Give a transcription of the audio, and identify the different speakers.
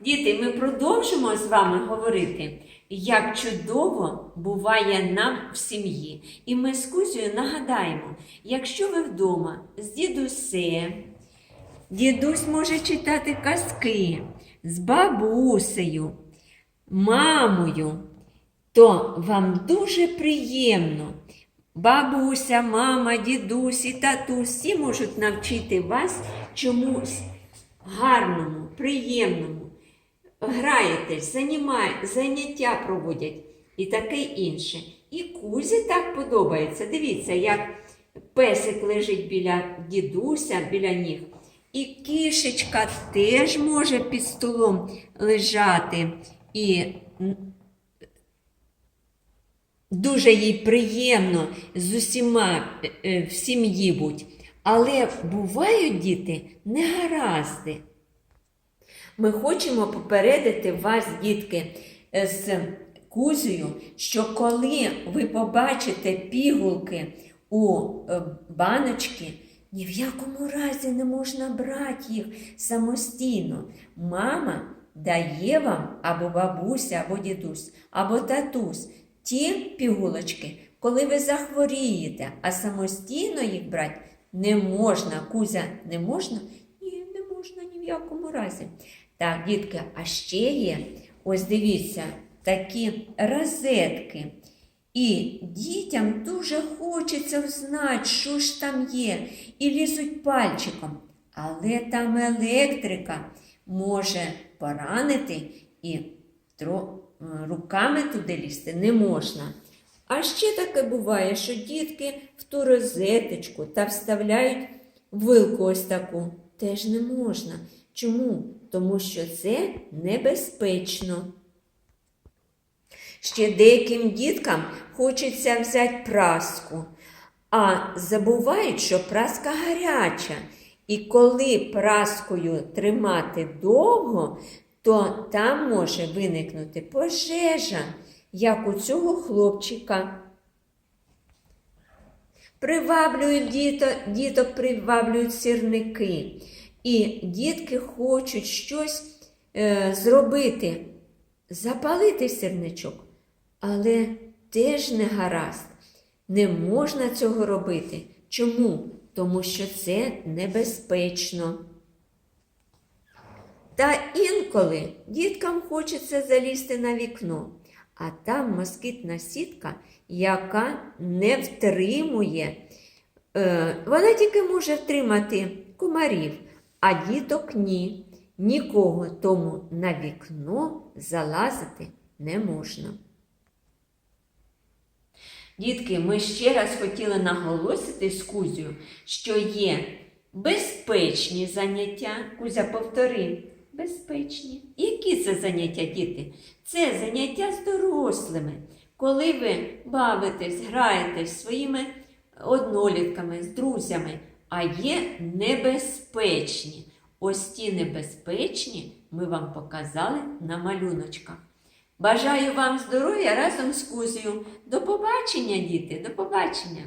Speaker 1: Діти, ми продовжимо з вами говорити, як чудово буває нам в сім'ї. І ми з Кузею нагадаємо, якщо ви вдома з дідусем, дідусь може читати казки з бабусею, мамою, то вам дуже приємно. Бабуся, мама, дідусь і татусь всі можуть навчити вас чомусь гарному, приємному. Граєтесь, занімає, заняття проводять і таке інше. І Кузі так подобається. Дивіться, як песик лежить біля дідуся, біля ніг. І кішечка теж може під столом лежати. І дуже їй приємно з усіма е, в сім'ї будь. Але бувають діти негаразди. Ми хочемо попередити вас, дітки, е, з Кузею, що коли ви побачите пігулки у е, баночки, ні в якому разі не можна брати їх самостійно. Мама дає вам або бабуся, або дідусь, або татусь ті пігулочки, коли ви захворієте, а самостійно їх брати не можна. Кузя не можна? Ні, не можна ні в якому разі. Так, дітки, а ще є, ось дивіться, такі розетки. І дітям дуже хочеться знати, що ж там є, і лізуть пальчиком. Але там електрика може поранити і е, руками туди лізти не можна. А ще таке буває, що дітки в ту розеточку та вставляють вилку ось таку. Теж не можна. Чому? Тому що це небезпечно. Ще деяким діткам хочеться взяти праску, а забувають, що праска гаряча. І коли праскою тримати довго, то там може виникнути пожежа, як у цього хлопчика. Приваблюють діток, діток приваблюють сірники. І дітки хочуть щось е, зробити, запалити сірничок, але теж не гаразд. Не можна цього робити. Чому? Тому що це небезпечно. Та інколи діткам хочеться залізти на вікно, а там москітна сітка, яка не втримує. Е, вона тільки може втримати комарів, а діток ні. Нікого тому на вікно залазити не можна. Дітки, ми ще раз хотіли наголосити з Кузею, що є безпечні заняття. Кузя, повтори. Безпечні. Які це заняття, діти? Це заняття з дорослими. Коли ви бавитесь, граєтесь своїми однолітками, з друзями, а є небезпечні. Ось ті небезпечні ми вам показали на малюночках. Бажаю вам здоров'я разом з Кузею. До побачення, діти, до побачення!